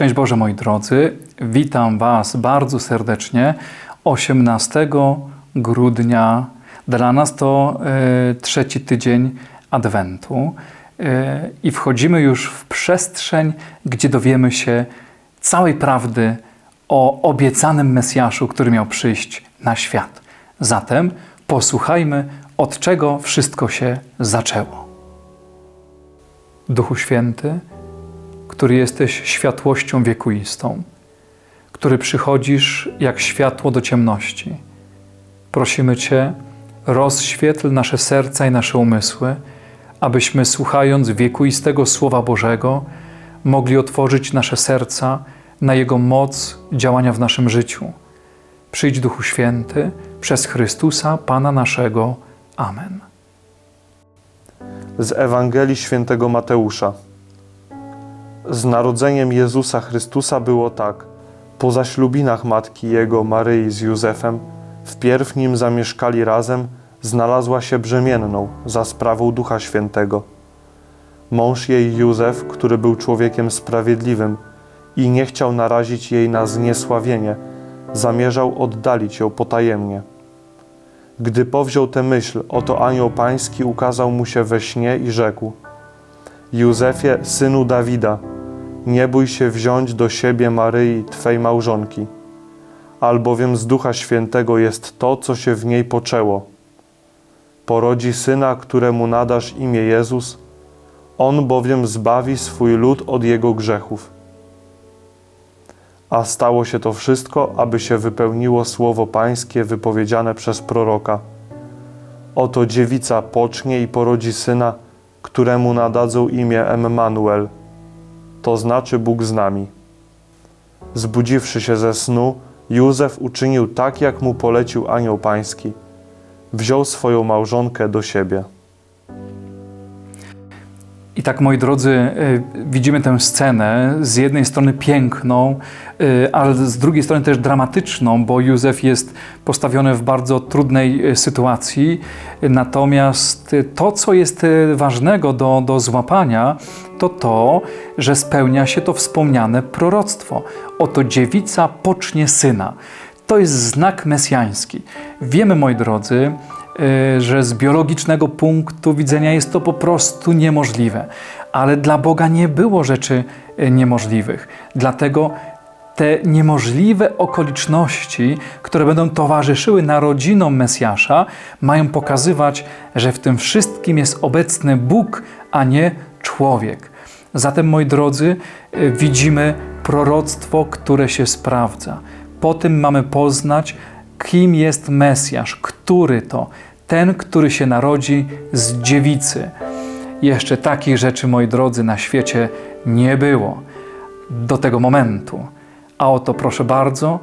Szczęść Boże moi drodzy, witam Was bardzo serdecznie 18 grudnia. Dla nas to e, trzeci tydzień Adwentu e, i wchodzimy już w przestrzeń, gdzie dowiemy się całej prawdy o obiecanym Mesjaszu, który miał przyjść na świat. Zatem posłuchajmy, od czego wszystko się zaczęło. Duchu Święty, który jesteś światłością wiekuistą, który przychodzisz jak światło do ciemności. Prosimy Cię, rozświetl nasze serca i nasze umysły, abyśmy słuchając wiekuistego Słowa Bożego mogli otworzyć nasze serca na Jego moc działania w naszym życiu. Przyjdź Duchu Święty przez Chrystusa, Pana naszego. Amen. Z Ewangelii Świętego Mateusza. Z narodzeniem Jezusa Chrystusa było tak. Po zaślubinach matki jego, Maryi z Józefem, wpierw nim zamieszkali razem, znalazła się brzemienną za sprawą Ducha Świętego. Mąż jej Józef, który był człowiekiem sprawiedliwym i nie chciał narazić jej na zniesławienie, zamierzał oddalić ją potajemnie. Gdy powziął tę myśl, oto anioł pański ukazał mu się we śnie i rzekł: Józefie, synu Dawida, nie bój się wziąć do siebie Maryi, twej małżonki, albowiem z Ducha Świętego jest to, co się w niej poczęło. Porodzi syna, któremu nadasz imię Jezus, on bowiem zbawi swój lud od jego grzechów. A stało się to wszystko, aby się wypełniło słowo Pańskie wypowiedziane przez proroka. Oto dziewica pocznie i porodzi syna, któremu nadadzą imię Emmanuel, to znaczy Bóg z nami. Zbudziwszy się ze snu, Józef uczynił tak, jak mu polecił anioł pański. Wziął swoją małżonkę do siebie. I tak, moi drodzy, y, widzimy tę scenę z jednej strony piękną, y, ale z drugiej strony też dramatyczną, bo Józef jest postawiony w bardzo trudnej y, sytuacji. Natomiast to, co jest ważnego do, do złapania, to to, że spełnia się to wspomniane proroctwo. Oto dziewica pocznie syna. To jest znak mesjański. Wiemy, moi drodzy, że z biologicznego punktu widzenia jest to po prostu niemożliwe. Ale dla Boga nie było rzeczy y, niemożliwych. Dlatego te niemożliwe okoliczności, które będą towarzyszyły narodzinom Mesjasza, mają pokazywać, że w tym wszystkim jest obecny Bóg, a nie człowiek. Zatem, moi drodzy, y, widzimy proroctwo, które się sprawdza. Po tym mamy poznać, kim jest Mesjasz, który to ten, który się narodzi z dziewicy. Jeszcze takich rzeczy, moi drodzy, na świecie nie było do tego momentu. A oto, proszę bardzo,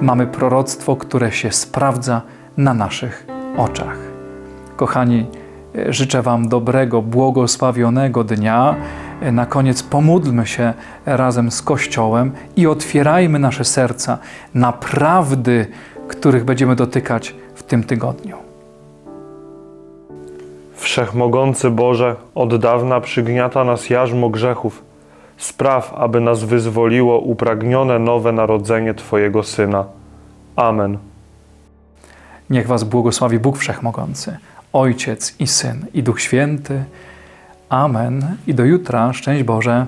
mamy proroctwo, które się sprawdza na naszych oczach. Kochani, życzę Wam dobrego, błogosławionego dnia. Na koniec pomódlmy się razem z Kościołem i otwierajmy nasze serca na prawdy, których będziemy dotykać w tym tygodniu. Wszechmogący Boże, od dawna przygniata nas jarzmo grzechów. Spraw, aby nas wyzwoliło upragnione nowe narodzenie Twojego Syna. Amen. Niech Was błogosławi Bóg Wszechmogący, Ojciec i Syn i Duch Święty. Amen. I do jutra. Szczęść Boże.